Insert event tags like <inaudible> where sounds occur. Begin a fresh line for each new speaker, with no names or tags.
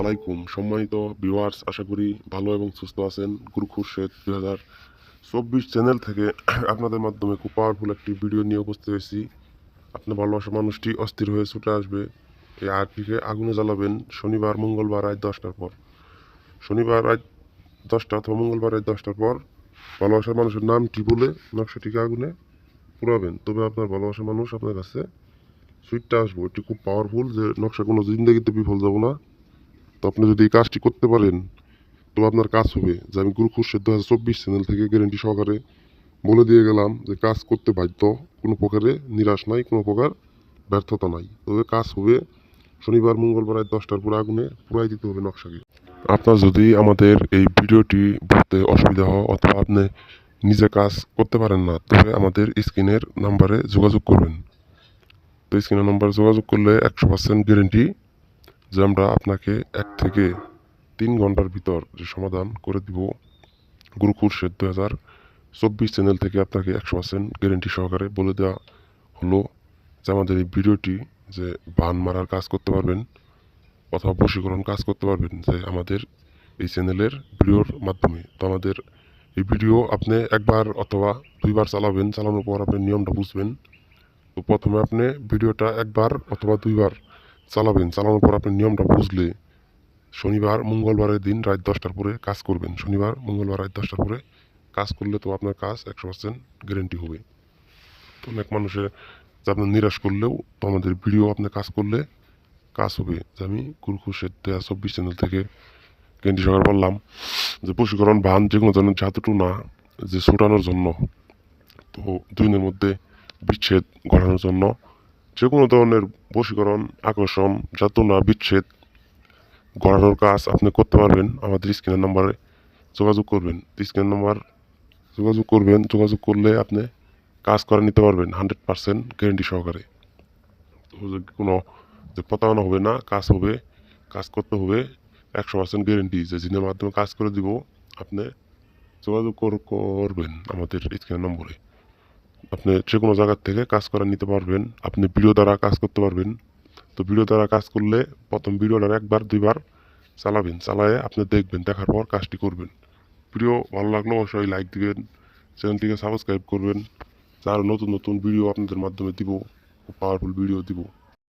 আলাইকুম। সম্মানিত ভিউয়ার্স আশা করি ভালো এবং সুস্থ আছেন গুরু খুরশেদ দুই হাজার চব্বিশ চ্যানেল থেকে <clears throat> আপনাদের মাধ্যমে খুব পাওয়ারফুল একটি ভিডিও নিয়ে উপস্থিত হয়েছি। আপনার ভালোবাসা মানুষটি অস্থির হয়ে ছুটে আসবে। এই আর্টটিকে আগুনে জ্বালাবেন শনিবার, মঙ্গলবার রাত দশটার পর। শনিবার রাত দশটা অথবা মঙ্গলবার রাত দশটার পর ভালোবাসার মানুষের নামটি বলে নকশাটিকে আগুনে পুরাবেন তবে আপনার ভালোবাসার মানুষ আপনার কাছে সুইটটা আসব। এটি খুব পাওয়ারফুল যে নকশা কোনো জিন্দগিতে বিফল যাব না। তো আপনি যদি এই কাজটি করতে পারেন, তবে আপনার কাজ হবে যে আমি গুরু খুরশেদ দু হাজার চব্বিশ চ্যানেল থেকে গ্যারেন্টি সহকারে বলে দিয়ে গেলাম যে কাজ করতে বাধ্য। কোনো প্রকারে নিরাশ নাই, কোনো প্রকার ব্যর্থতা নাই। তবে কাজ হবে শনিবার, মঙ্গলবার রাত দশটার পরে আগুনে পুরাই দিতে হবে নকশাকে। আপনার যদি আমাদের এই ভিডিওটি বুঝতে অসুবিধা হয় অথবা আপনি নিজে কাজ করতে পারেন না, তবে আমাদের স্ক্রিনের নাম্বারে যোগাযোগ করবেন। তো স্ক্রিনের নাম্বারে যোগাযোগ করলে একশো পার্সেন্ট গ্যারেন্টি যে আমরা আপনাকে এক থেকে তিন ঘণ্টার ভিতর যে সমাধান করে দিব গুরু খুরশেদ দু হাজার চব্বিশ চ্যানেল থেকে আপনাকে একশো পার্সেন্ট গ্যারেন্টি সহকারে বলে দেওয়া হলো যে আমাদের এই ভিডিওটি যে বান মারার কাজ করতে পারবেন অথবা বশীকরণ কাজ করতে পারবেন যে আমাদের এই চ্যানেলের ভিডিওর মাধ্যমে। তো আমাদের এই ভিডিও আপনি একবার অথবা দুইবার চালাবেন, চালানোর পর আপনি নিয়মটা বুঝবেন। তো প্রথমে আপনি ভিডিওটা একবার অথবা দুইবার চালাবেন, চালানোর পর আপনি নিয়মটা বুঝলে শনিবার, মঙ্গলবারের দিন রাত দশটার পরে কাজ করবেন। শনিবার, মঙ্গলবার রাত দশটার পরে কাজ করলে তো আপনার কাজ একশো পার্সেন্ট গ্যারেন্টি হবে। তো অনেক মানুষের যে আপনার নিরাশ করলেও তো আমাদের ভিডিও আপনি কাজ করলে কাজ হবে। যে আমি কুরকুশের দেয়া চব্বিশ চ্যানেল থেকে গ্যারেন্টি সহকারে বললাম যে বশীকরণ বান যে কোনো ধরনের জাতুটু না, যে ছোটানোর জন্য, তো দুই দিনের মধ্যে বিচ্ছেদ ঘটানোর জন্য যে কোনো ধরনের বশীকরণ, আকর্ষণ, যাতনা, বিচ্ছেদ, গড়ানোর কাজ আপনি করতে পারবেন আমাদের স্ক্রিনের নাম্বারে যোগাযোগ করবেন। স্ক্রিনের নাম্বার যোগাযোগ করবেন, যোগাযোগ করলে আপনি কাজ করে নিতে পারবেন হান্ড্রেড পার্সেন্ট গ্যারেন্টি সহকারে। কোনো যে প্রতারণা হবে না, কাজ হবে, কাজ করতে হবে, একশো পার্সেন্ট গ্যারেন্টি যে জিনের মাধ্যমে কাজ করে দিব, আপনি যোগাযোগ কর- করবেন আমাদের স্ক্রিনের নম্বরে। আপনি যে কোনো জায়গার থেকে কাজ করে নিতে পারবেন, আপনি ভিডিও দ্বারা কাজ করতে পারবেন। তো ভিডিও দ্বারা কাজ করলে প্রথম ভিডিওটা একবার, দুইবার চালাবেন, চালায়ে আপনি দেখবেন, দেখার পর কাজটি করবেন। ভিডিও ভালো লাগলে অবশ্যই লাইক দিবেন, চ্যানেলটিকে সাবস্ক্রাইব করবেন। যার নতুন নতুন ভিডিও আপনাদের মাধ্যমে দিব পাওয়ারফুল ভিডিও দিব।